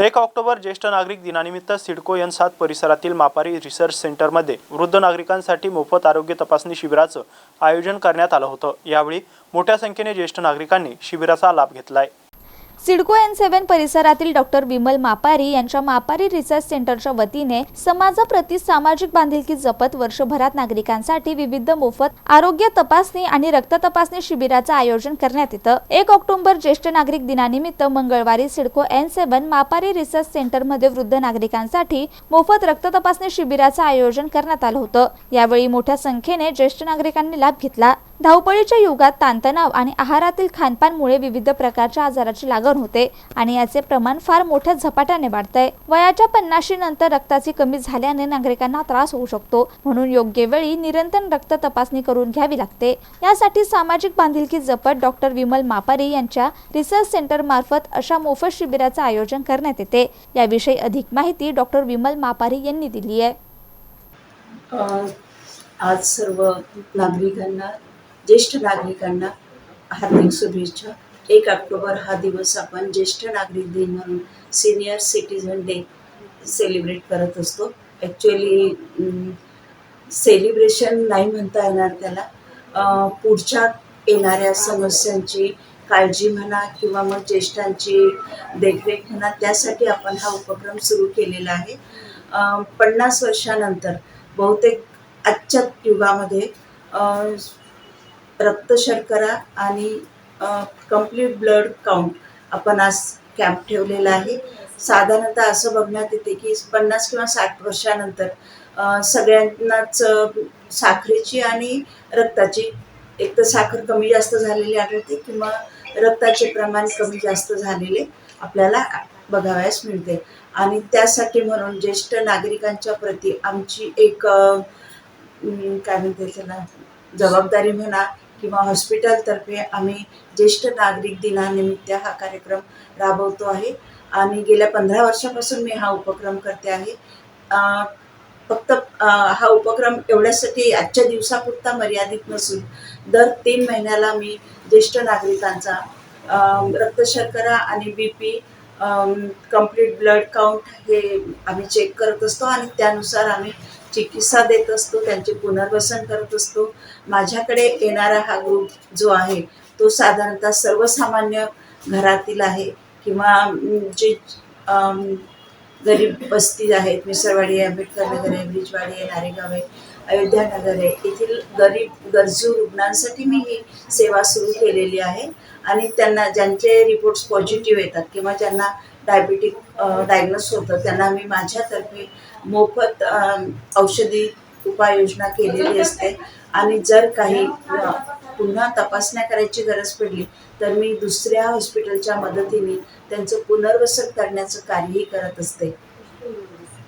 एक ऑक्टोबर ज्येष्ठ नागरिक दिनानिमित्त सिडको एन सात परिसरातील मापारी रिसर्च सेंटरमध्ये वृद्ध नागरिकांसाठी मोफत आरोग्य तपासणी शिबिराचं आयोजन करण्यात आलं होतं. यावेळी मोठ्या संख्येने ज्येष्ठ नागरिकांनी शिबिराचा लाभ घेतलाय. सिडको एन सेव्हन परिसरातील डॉक्टर विमल मापारी यांच्या मापारी रिसर्च सेंटरच्या वतीने समाजाप्रती सामाजिक बांधिलकी जपत वर्षभरात नागरिकांसाठी विविध मोफत आरोग्य तपासणी आणि रक्त तपासणी शिबिराचं आयोजन करण्यात येतं. एक ऑक्टोबर ज्येष्ठ नागरिक दिनानिमित्त मंगळवारी CIDCO N seven Mapari research सेंटरमध्ये वृद्ध नागरिकांसाठी मोफत रक्त तपासणी शिबिराचं आयोजन करण्यात आलं होतं. यावेळी मोठ्या संख्येने ज्येष्ठ नागरिकांनी लाभ घेतला. धावपळीच्या युगात ताणतणाव आणि आहारातील खानपानमुळे विविध प्रकारच्या आजाराची लागण होते आणि याचे प्रमाण फार मोठ्या झपाट्याने वाढतंय. वयाच्या पन्नाशी नंतर रक्ताची कमी झाल्याने नागरिकांना त्रास होऊ शकतो. म्हणून योग्य वेळी निरंतर रक्त तपासणी करून घ्यावी लागते. यासाठी सामाजिक बांधिलकी जपत डॉक्टर विमल मापारी यांच्या रिसर्च सेंटर मार्फत अशा मोफत शिबिराचं आयोजन करण्यात येते. याविषयी अधिक माहिती डॉक्टर विमल मापारी यांनी दिली आहे. आज सर्व नागरिकांना ज्येष्ठ नागरिकांना हार्दिक शुभेच्छा. एक ऑक्टोबर हा दिवस आपण ज्येष्ठ नागरिक दिन म्हणून सिनियर सिटीजन डे सेलिब्रेट करत असतो. ॲक्च्युली सेलिब्रेशन नाही म्हणता येणार त्याला. पुढच्या येणाऱ्या समस्यांची काळजी म्हणा किंवा मग ज्येष्ठांची देखरेख म्हणा त्यासाठी आपण हा उपक्रम सुरू केलेला आहे. पन्नास वर्षानंतर बहुतेक आजच्या युगामध्ये रक्त शर्करा आणि कंप्लीट ब्लड काउंट आपण आज कॅम्प ठेवलेला आहे. साधारणतः असं बघण्यात येते की पन्नास किंवा साठ वर्षानंतर सगळ्यांनाच साखरेची आणि रक्ताची एक तर साखर कमी जास्त झालेली आढळते किंवा रक्ताचे प्रमाण कमी जास्त झालेले आपल्याला बघावयास मिळते. आणि त्यासाठी म्हणून ज्येष्ठ नागरिकांच्या प्रती आमची एक काय म्हणते त्याला जबाबदारी म्हणा किंवा हॉस्पिटलतर्फे आम्ही ज्येष्ठ नागरिक दिनानिमित्त हा कार्यक्रम राबवतो आहे. आणि गेल्या पंधरा वर्षापासून मी हा उपक्रम करते आहे. फक्त हा उपक्रम एवढ्यासाठी आजच्या दिवसापुरता मर्यादित नसून दर तीन महिन्याला मी ज्येष्ठ नागरिकांचा रक्तशर्करा आणि B P complete blood count हे आम्ही चेक करत असतो आणि त्यानुसार आम्ही चिकित्सा देत असतो त्यांचे पुनर्वसन करत असतो. माझ्याकडे येणारा हा ग्रुप जो आहे तो साधारणतः सर्वसामान्य घरातील आहे किंवा जे गरीब वस्ती आहेत मिसरवाडी आंबेडकर नगर आहे ब्रिजवाडी आहे नारेगाव आहे अयोध्या नगर आहे येथील गरीब गरजू रुग्णांसाठी मी ही सेवा सुरू केलेली आहे. आणि त्यांना ज्यांचे रिपोर्ट्स पॉझिटिव्ह येतात किंवा ज्यांना डायबिटिक डायग्नोस होतं. त्यांना मी माझ्यातर्फे मोफत औषधी उपाययोजना केलेली असते. आणि जर काही पुन्हा तपासण्या करायची गरज पडली तर मी दुसऱ्या हॉस्पिटलच्या मदतीने त्यांचं पुनर्वसन करण्याचं कार्यही करत असते.